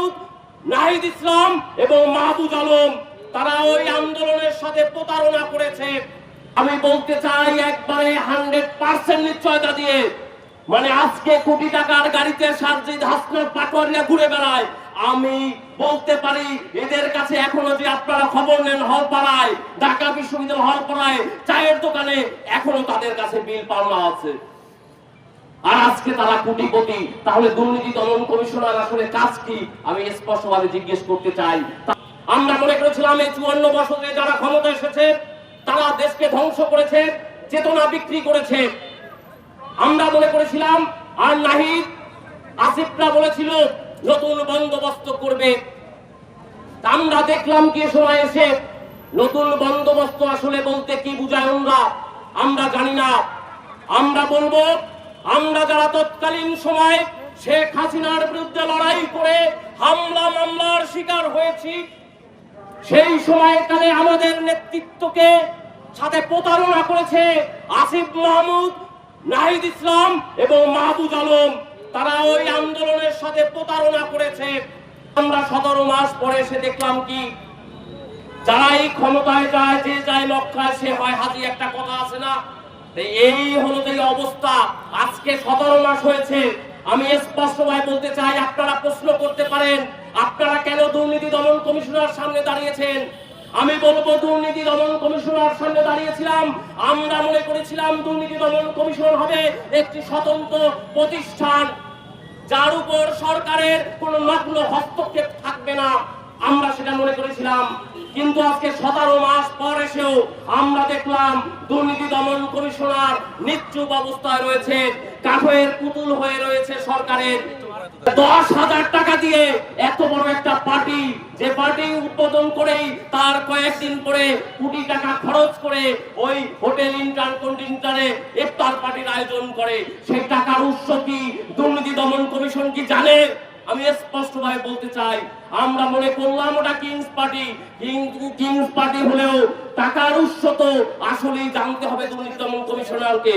মাহমুদ নাহিদ ইসলাম এবং মাহবুজ আলম, তারা ওই আন্দোলনের সাথে প্রতারণা করেছে। আমি বলতে চাই, একবারে হান্ড্রেড পার্সেন্ট নিশ্চয়তা দিয়ে মানে আজকে কোটি টাকার গাড়িতে সার্জিদ হাসনার পাটোয়ারিয়া ঘুরে বেড়ায়। আমি বলতে পারি, এদের কাছে এখনও যে আপনারা খবর নেন হল পাড়ায় ঢাকা বিশ্ববিদ্যালয় হল পাড়ায় চায়ের দোকানে এখনও তাদের কাছে বিল পাওনা আছে। আর আজকে তারা কোটিপতি, তাহলে দুর্নীতি দমন কমিশনার আসলে কাজ কি? আমি স্পষ্টভাবে জিজ্ঞেস করতে চাই। আমরা মনে করেছিলাম এই চুয়ান্ন বছরে যারা ক্ষমতা এসেছে, তারা দেশকে ধ্বংস করেছে, চেতনা বিক্রি করেছে। আমরা মনে করেছিলাম, আর নাহিদ, আসিফরা বলেছিল, নতুন বন্দোবস্ত করবে। আমরা দেখলাম কি সময় এসে, নতুন বন্দোবস্ত আসলে বলতে কি বুঝায় আমরা আমরা জানি না। আমরা বলব আমরা যারা তৎকালীন সময় শেখ হাসিনার বিরুদ্ধে লড়াই করে হামলা মামলার শিকার হয়েছি, সেই সময়কালে আমাদের নেতৃত্বকে সাথে প্রতারণা করেছে আসিফ মাহমুদ, নাহিদ ইসলাম এবং মাহবুজ আলম। তারা ওই আন্দোলনের সাথে প্রতারণা করেছে। আমরা সতেরো মাস পরে এসে দেখলাম কি, যারাই ক্ষমতায় যায়, যে যায় মক্কায় সে হয় হাজি একটা কথা আছে না এই হলো যে অবস্থা। আজকে সতেরো মাস হয়েছে। আমি স্পষ্টভাবে বলতে চাই, আপনারা প্রশ্ন করতে পারেন, আপনারা কেন দুর্নীতি দমন কমিশনার সামনে দাঁড়িয়েছেন? আমি বলব, দুর্নীতি দমন কমিশনার সামনে দাঁড়িয়েছিলাম। আমরা মনে করেছিলাম দুর্নীতি দমন কমিশন হবে একটি স্বতন্ত্র প্রতিষ্ঠান। যার উপর সরকারের কোন নগ্ন হস্তক্ষেপ থাকবে না। আমরা সেটা মনে করেছিলাম। কিন্তু আজকে সতেরো মাস পর এসেও আমরা দেখলাম দুর্নীতি দমন কমিশনার নিশ্চুপ অবস্থায় রয়েছে, কাঠের পুতুল হয়ে রয়েছে সরকারের। দশ হাজার টাকা দিয়ে এত বড় একটা পার্টি, যে পার্টি উদ্বোধন করেই তার কয়েকদিন পরে কোটি টাকা খরচ করে ওই হোটেল ইন্টার কন্টিনেন্টারে ইফতার পার্টির আয়োজন করে। সেই টাকার উৎস কি দুর্নীতি দমন কমিশন কি জানে? আমি স্পষ্টভাবে বলতে চাই, আমরা মনে করলাম ওটা কিংস পার্টি কিংস পার্টি হলেও টাকার উৎস তো আসলেই জানতে হবে দুর্নীতি দমন কমিশনারকে।